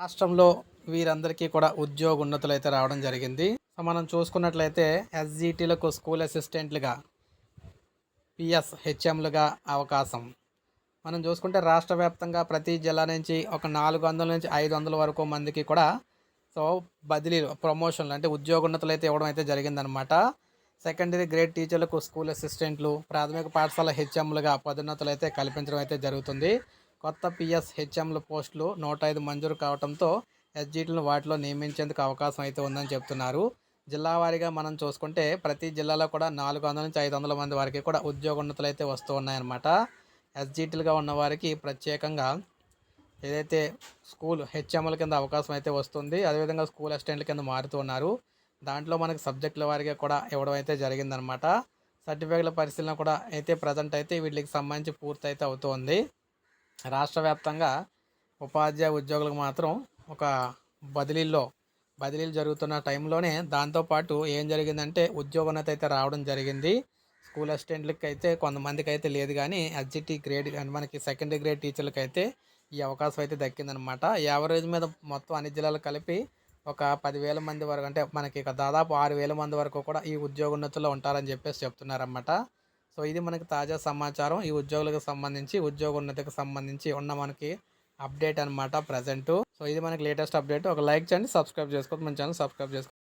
రాష్ట్రంలో వీరందరికీ కూడా ఉద్యోగ ఉన్నతులు అయితే రావడం జరిగింది. సో మనం చూసుకున్నట్లయితే ఎస్జిటీలకు స్కూల్ అసిస్టెంట్లుగా పిఎస్ హెచ్ఎంలుగా అవకాశం. మనం చూసుకుంటే రాష్ట్ర వ్యాప్తంగా ప్రతి జిల్లా నుంచి ఒక నాలుగు వందల నుంచి ఐదు వందల వరకు మందికి కూడా సో బదిలీలు ప్రమోషన్లు అంటే ఉద్యోగోన్నతులు అయితే ఇవ్వడం అయితే జరిగిందనమాట సెకండరీ గ్రేడ్ టీచర్లకు స్కూల్ అసిస్టెంట్లు ప్రాథమిక పాఠశాల హెచ్ఎంలుగా పదోన్నతులు అయితే కల్పించడం అయితే జరుగుతుంది. కొత్త పిఎస్ హెచ్ఎంల పోస్టులు నూట ఐదు మంజూరు కావడంతో ఎస్జీటీలను వాటిలో నియమించేందుకు అవకాశం అయితే ఉందని చెప్తున్నారు. జిల్లా వారీగా మనం చూసుకుంటే ప్రతి జిల్లాలో కూడా నాలుగు వందల నుంచి ఐదు వందల మంది వారికి కూడా ఉద్యోగోన్నతులు అయితే వస్తూ ఉన్నాయన్నమాట. ఎస్జీటీలుగా ఉన్న వారికి ప్రత్యేకంగా ఏదైతే స్కూల్ హెచ్ఎంల కింద అవకాశం అయితే వస్తుంది అదేవిధంగా స్కూల్ అసిస్టెంట్ల కింద మారుతూ ఉన్నారు. దాంట్లో మనకి సబ్జెక్టుల వారిగా కూడా ఇవ్వడం అయితే జరిగిందనమాట సర్టిఫికేట్ల పరిశీలన కూడా అయితే ప్రజెంట్ అయితే వీటికి సంబంధించి పూర్తి అయితే అవుతుంది రాష్ట్ర వ్యాప్తంగా ఉపాధ్యాయ ఉద్యోగులకు మాత్రం ఒక బదిలీల్లో బదిలీలు జరుగుతున్న టైంలోనే దాంతోపాటు ఏం జరిగిందంటే ఉద్యోగోన్నత అయితే రావడం జరిగింది. స్కూల్ అసిస్టెంట్లకి అయితే కొంతమందికి అయితే లేదు కానీ ఎస్జిటి గ్రేడ్ మనకి సెకండరీ గ్రేడ్ టీచర్లకి అయితే ఈ అవకాశం అయితే దక్కిందనమాట. యావరేజ్ మీద మొత్తం అన్ని జిల్లాలు కలిపి ఒక పదివేల మంది వరకు అంటే మనకి దాదాపు ఆరు వేల మంది వరకు కూడా ఈ ఉద్యోగోన్నతుల్లో ఉంటారని చెప్పేసి చెప్తున్నారన్నమాట. సో ఇది మనకి తాజా సమాచారం. ఈ ఉద్యోగులకు సంబంధించి ఉద్యోగోన్నతికి సంబంధించి ఉన్న మనకి అప్డేట్ అనమాట ప్రజెంట్. సో ఇది మనకి లేటెస్ట్ అప్డేట్. ఒక లైక్ చేయండి సబ్స్క్రైబ్ చేసుకోవద్దు. మన ఛానల్ సబ్స్క్రైబ్ చేసుకోండి